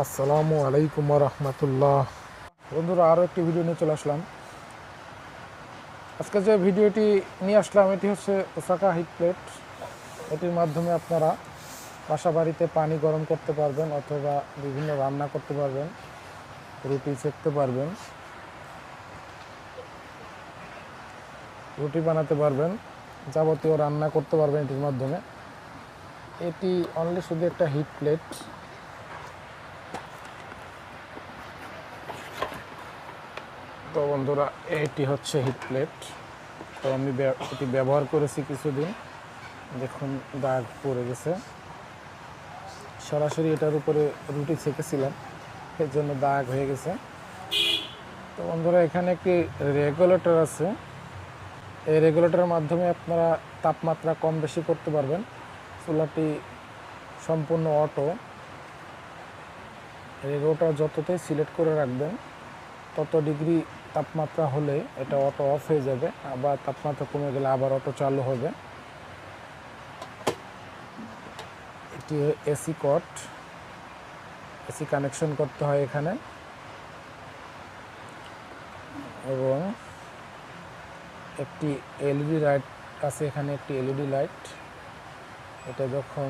আসসালামু আলাইকুম রহমতুল্লাহ বন্ধুরা আরও একটি ভিডিও নিয়ে চলে আসলাম। আজকে যে ভিডিওটি নিয়ে আসলাম, এটি হচ্ছে ওসাকা হিট প্লেট এটির মাধ্যমে আপনারা বাসা বাড়িতে পানি গরম করতে পারবেন অথবা বিভিন্ন রান্না করতে পারবেন, রুটি সেঁকতে পারবেন, রুটি বানাতে পারবেন, যাবতীয় রান্না করতে পারবেন এটির মাধ্যমে। এটি অনলি শুধু একটা হিট প্লেট তো বন্ধুরা, এটি হচ্ছে হিট প্লেট তো আমি এটি ব্যবহার করেছি কিছুদিন। দেখুন, দাগ পড়ে গেছে। সরাসরি এটার উপরে রুটি ছেঁকেছিলাম এর জন্য দাগ হয়ে গেছে। তো বন্ধুরা, এখানে একটি রেগুলেটর আছে। এই রেগুলেটরের মাধ্যমে আপনারা তাপমাত্রা কম বেশি করতে পারবেন। চুলাটি সম্পূর্ণ অটো রেগুলেটর যতটাই সিলেক্ট করে রাখবেন, তত ডিগ্রি তাপমাত্রা হলে এটা অটো অফ হয়ে যাবে, আবার তাপমাত্রা কমে গেলে আবার অটো চালু হবে। এটি এসি কট এসি কানেকশন করতে হয় এখানে। এবং একটি এলইডি লাইট আছে এখানে, একটি এলইডি লাইট এটা যখন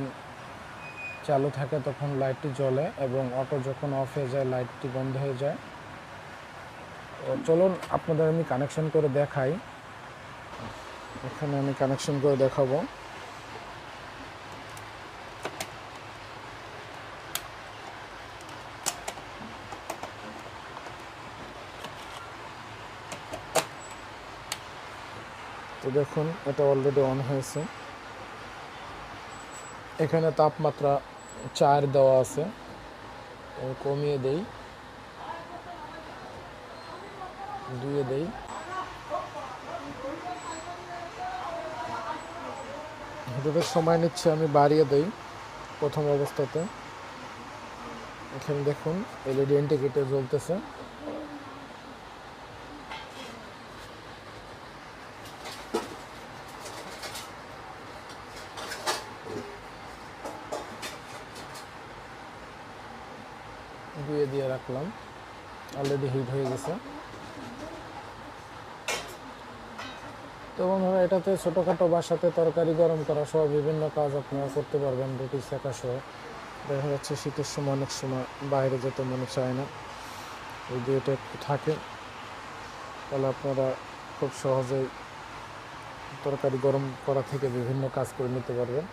চালু থাকে তখন লাইটটি জ্বলে এবং অটো যখন অফ হয়ে যায় লাইটটি বন্ধ হয়ে যায়। চলুন আপনাদের আমি কানেকশন করে দেখাই। এখানে আমি কানেকশন করে দেখাবো। তো দেখুন, এটা অলরেডি অন হয়েছে। এখানে তাপমাত্রা চার দেওয়া আছে। কমিয়ে দেই। দুয়ে দেই। যতটা সময় নিচ্ছে, আমি বাড়িয়ে দেই প্রথম অবস্থাতে। এখানে দেখুন, এলইডি ইন্ডিকেটর জ্বলতেছে। দুয়ে দিয়ে রাখলাম। অলরেডি হিট হয়ে গেছে। তো বন্ধুরা, এটাতে ছোটোখাটো বাসাতে তরকারি গরম করা সহ বিভিন্ন কাজ আপনারা করতে পারবেন রুটি শেখা সহ। দেখা যাচ্ছে শীতের সময় অনেক সময় বাইরে যেতে মনে চায় না। যদি এটা একটু থাকে, তাহলে আপনারা খুব সহজেই তরকারি গরম করা থেকে বিভিন্ন কাজ করে নিতে পারবেন।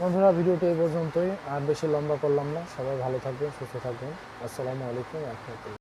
বন্ধুরা, ভিডিওটি এই পর্যন্তই। আর বেশি লম্বা করলাম না। সবাই ভালো থাকবেন, সুস্থ থাকবেন। আসসালামু আলাইকুম রহমতুল্লাহ।